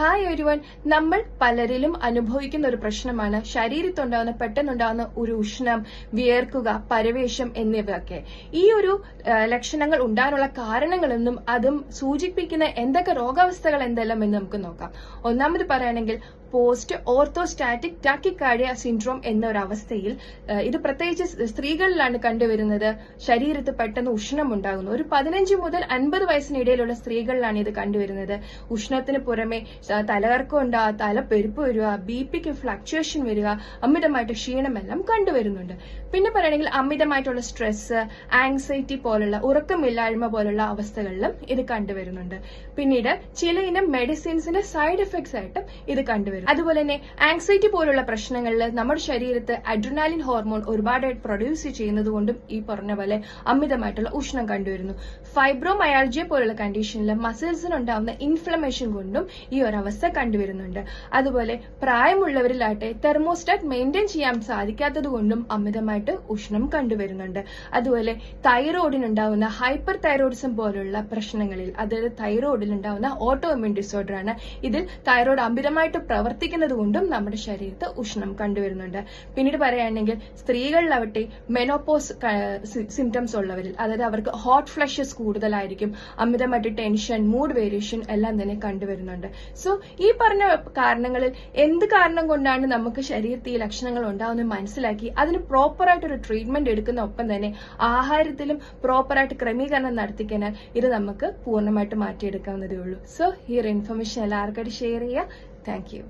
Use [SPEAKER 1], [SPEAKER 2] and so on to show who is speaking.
[SPEAKER 1] Hi ഒരുവൻ നമ്മൾ പലരിലും അനുഭവിക്കുന്ന ഒരു പ്രശ്നമാണ്. ശരീരത്തുണ്ടാകുന്ന പെട്ടെന്നുണ്ടാകുന്ന ഒരു ഉഷ്ണം വിയർക്കുക പരവേശം എന്നിവയൊക്കെ. ഈ ഒരു ലക്ഷണങ്ങൾ ഉണ്ടാകാനുള്ള കാരണങ്ങളെന്നും അതും സൂചിപ്പിക്കുന്ന എന്തൊക്കെ രോഗാവസ്ഥകൾ എന്തെല്ലാം എന്ന് നമുക്ക് നോക്കാം. ഒന്നാമത് പറയുകയാണെങ്കിൽ പോസ്റ്റ് ഓർത്തോസ്റ്റാറ്റിക് ടാക്കിക്കാർഡിയ സിൻഡ്രോം എന്ന ഒരു അവസ്ഥയിൽ ഇത് പ്രത്യേകിച്ച് സ്ത്രീകളിലാണ് കണ്ടുവരുന്നത്. ശരീരത്ത് പെട്ടെന്ന് ഉഷ്ണം ഉണ്ടാകുന്നു ഒരു പതിനഞ്ച് മുതൽ അൻപത് വയസ്സിനിടയിലുള്ള സ്ത്രീകളിലാണ് ഇത് കണ്ടുവരുന്നത്. ഉഷ്ണത്തിന് പുറമെ തലകർക്കം ഉണ്ടാകുക തലപ്പെരുപ്പ് വരിക ബി പിക്ക് ഫ്ലക്ച്വേഷൻ വരിക അമിതമായിട്ട് ക്ഷീണമെല്ലാം കണ്ടുവരുന്നുണ്ട്. പിന്നെ പറയുകയാണെങ്കിൽ അമിതമായിട്ടുള്ള സ്ട്രെസ് ആങ്സൈറ്റി പോലുള്ള ഉറക്കമില്ലായ്മ പോലുള്ള അവസ്ഥകളിലും ഇത് കണ്ടുവരുന്നുണ്ട്. പിന്നീട് ചില ഇനം മെഡിസിൻസിന്റെ സൈഡ് എഫക്ട്സ് ആയിട്ടും ഇത് കണ്ടുവരും അതുപോലെ തന്നെ ആങ്സൈറ്റി പോലുള്ള പ്രശ്നങ്ങളിൽ നമ്മുടെ ശരീരത്ത് അഡ്രിനാലിൻ ഹോർമോൺ ഒരുപാട് പ്രൊഡ്യൂസ് ചെയ്യുന്നത് കൊണ്ടും ഈ പറഞ്ഞ പോലെ അമിതമായിട്ടുള്ള ഉഷ്ണം കണ്ടുവരുന്നു. ഫൈബ്രോമയാൾജിയ പോലുള്ള കണ്ടീഷനിൽ മസിൽസിനുണ്ടാവുന്ന ഇൻഫ്ലമേഷൻ കൊണ്ടും ഈ ഒരു അവസ്ഥ കണ്ടുവരുന്നുണ്ട്. അതുപോലെ പ്രായമുള്ളവരിലാട്ടെ തെർമോസ്റ്റാറ്റ് മെയിന്റെയിൻ ചെയ്യാൻ സാധിക്കാത്തത് കൊണ്ടും അമിതമായിട്ട് ഉഷ്ണം കണ്ടുവരുന്നുണ്ട്. അതുപോലെ തൈറോയിഡിനുണ്ടാവുന്ന ഹൈപ്പർ തൈറോയിഡിസം പോലുള്ള പ്രശ്നങ്ങളിൽ അതായത് തൈറോയിഡിൽ ഉണ്ടാവുന്ന ഓട്ടോ ഇമ്യൂൺ ഡിസോർഡർ ആണ്. ഇതിൽ തൈറോയിഡ് അമിതമായിട്ട് പ്രവർത്തിക്കുന്നത് കൊണ്ടും നമ്മുടെ ശരീരത്ത് ഉഷ്ണം കണ്ടുവരുന്നുണ്ട്. പിന്നീട് പറയുകയാണെങ്കിൽ സ്ത്രീകളിലാവട്ടെ മെനോപോസ് സിംറ്റംസ് ഉള്ളവരിൽ അതായത് അവർക്ക് ഹോട്ട് ഫ്ലഷസ് കൂടുതലായിരിക്കും അമിതമായിട്ട് ടെൻഷൻ മൂഡ് വേരിയേഷൻ എല്ലാം തന്നെ കണ്ടുവരുന്നുണ്ട്. സോ ഈ പറഞ്ഞ കാരണങ്ങളിൽ എന്ത് കാരണം കൊണ്ടാണ് നമുക്ക് ശരീരത്തിൽ ഈ ലക്ഷണങ്ങൾ ഉണ്ടാവുന്നത് മനസ്സിലാക്കി അതിന് പ്രോപ്പറായിട്ട് ഒരു ട്രീറ്റ്മെന്റ് എടുക്കുന്ന ഒപ്പം തന്നെ ആഹാരത്തിലും പ്രോപ്പറായിട്ട് ക്രമീകരണം നടത്തിക്കഴിഞ്ഞാൽ ഇത് നമുക്ക് പൂർണമായിട്ട് മാറ്റിയെടുക്കാവുന്നതേ ഉള്ളൂ. സോ ഈ ഒരു ഇൻഫർമേഷൻ എല്ലാവർക്കായിട്ട് ഷെയർ ചെയ്യുക. താങ്ക്